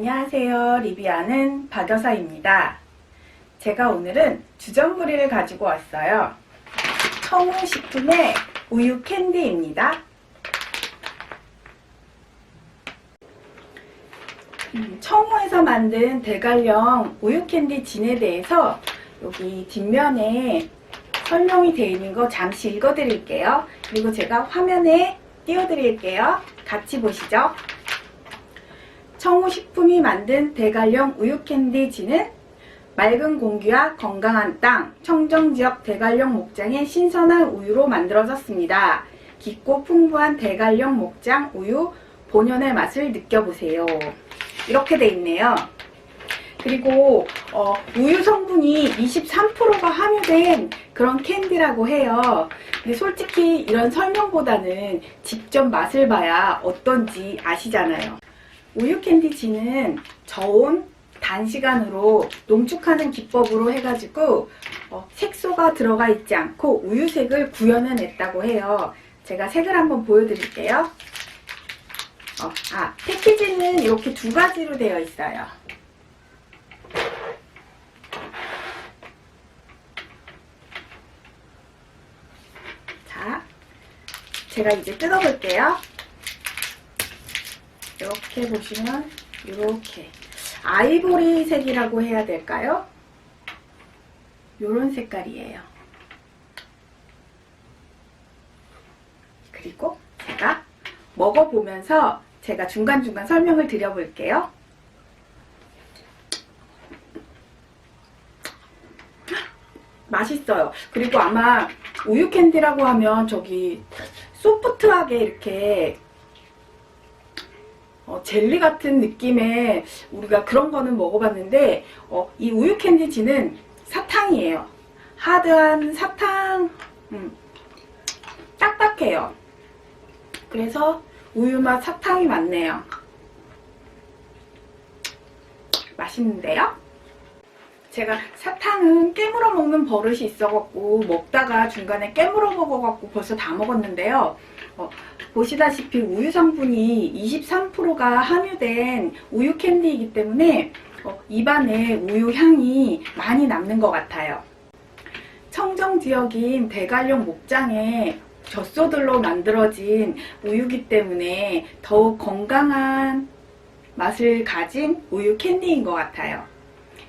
안녕하세요. 리비아는 박여사입니다. 제가 오늘은 주전부리를 가지고 왔어요. 청우식품의 우유 캔디입니다. 음, 청우에서 만든 대관령 우유 캔디 진에 대해서 여기 뒷면에 설명이 되어 있는 거 잠시 읽어드릴게요. 그리고 제가 화면에 띄워드릴게요. 같이 보시죠. 청우식품이 만든 대관령 우유 캔디 진은 맑은 공기와 건강한 땅, 청정지역 대관령 목장의 신선한 우유로 만들어졌습니다. 깊고 풍부한 대관령 목장 우유 본연의 맛을 느껴보세요. 이렇게 돼 있네요. 그리고 어, 우유 성분이 23%가 함유된 그런 캔디라고 해요. 근데 솔직히 이런 설명보다는 직접 맛을 봐야 어떤지 아시잖아요. 우유 캔디지는 저온 단시간으로 농축하는 기법으로 해가지고 어, 색소가 들어가 있지 않고 우유색을 구현해냈다고 해요. 제가 색을 한번 보여드릴게요. 어, 아, 패키지는 이렇게 두 가지로 되어 있어요. 자, 제가 이제 뜯어볼게요. 이렇게 보시면 이렇게 아이보리색이라고 해야 될까요? 이런 색깔이에요. 그리고 제가 먹어보면서 제가 중간중간 설명을 드려볼게요. 맛있어요. 그리고 아마 우유 캔디라고 하면 저기 소프트하게 이렇게 어, 젤리 같은 느낌의 우리가 그런 거는 먹어봤는데 어, 이 우유 캔디지는 사탕이에요. 하드한 사탕, 음, 딱딱해요. 그래서 우유 맛 사탕이 많네요. 맛있는데요? 제가 사탕은 깨물어 먹는 버릇이 있어갖고 먹다가 중간에 깨물어 먹어갖고 벌써 다 먹었는데요. 어, 보시다시피 우유 성분이 23%가 함유된 우유 캔디이기 때문에 어, 입안에 우유 향이 많이 남는 것 같아요. 청정 지역인 대관령 목장에 젖소들로 만들어진 우유기 때문에 더욱 건강한 맛을 가진 우유 캔디인 것 같아요.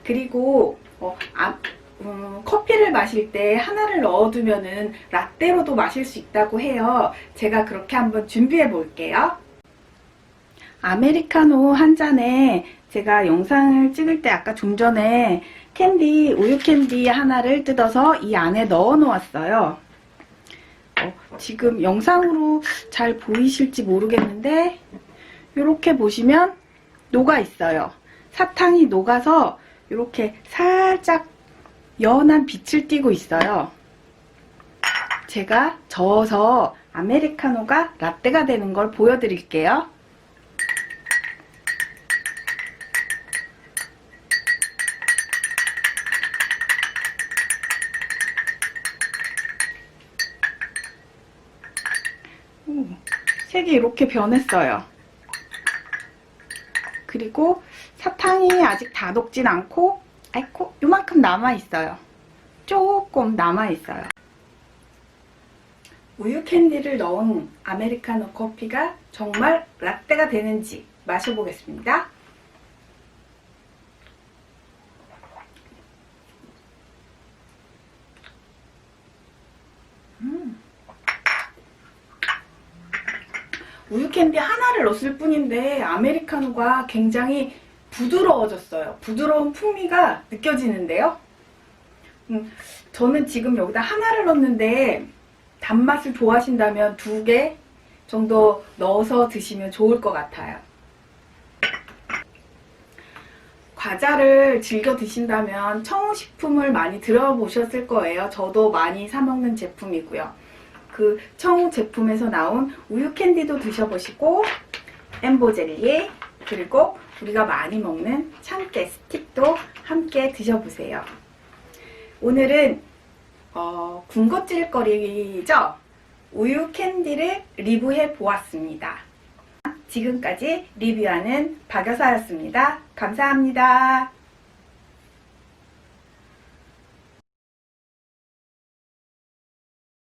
그리고 어, 아, 음, 커피를 마실 때 하나를 넣어두면은 라떼로도 마실 수 있다고 해요. 제가 그렇게 한번 준비해 볼게요. 아메리카노 한 잔에 제가 영상을 찍을 때 아까 좀 전에 캔디, 우유 캔디 하나를 뜯어서 이 안에 넣어 놓았어요. 어, 지금 영상으로 잘 보이실지 모르겠는데 이렇게 보시면 녹아 있어요. 사탕이 녹아서 이렇게 살짝 연한 빛을 띠고 있어요. 제가 저어서 아메리카노가 라떼가 되는 걸 보여드릴게요. 오, 색이 이렇게 변했어요. 그리고 사탕이 아직 다 녹진 않고 아이고 요만큼 남아있어요. 조금 남아있어요. 우유 캔디를 넣은 아메리카노 커피가 정말 라떼가 되는지 마셔보겠습니다. 음. 우유 캔디 하나를 넣었을 뿐인데 아메리카노가 굉장히 부드러워졌어요. 부드러운 풍미가 느껴지는데요. 음, 저는 지금 여기다 하나를 넣었는데 단맛을 좋아하신다면 두 개 정도 넣어서 드시면 좋을 것 같아요. 과자를 즐겨 드신다면 청우식품을 많이 들어보셨을 거예요. 저도 많이 사먹는 제품이고요. 그 청우 제품에서 나온 우유 캔디도 드셔보시고 엠보젤리 그리고 우리가 많이 먹는 참깨 스틱도 함께 드셔보세요. 오늘은 어, 군것질거리죠. 우유 캔디를 리뷰해 보았습니다. 지금까지 리뷰하는 박여사였습니다. 감사합니다.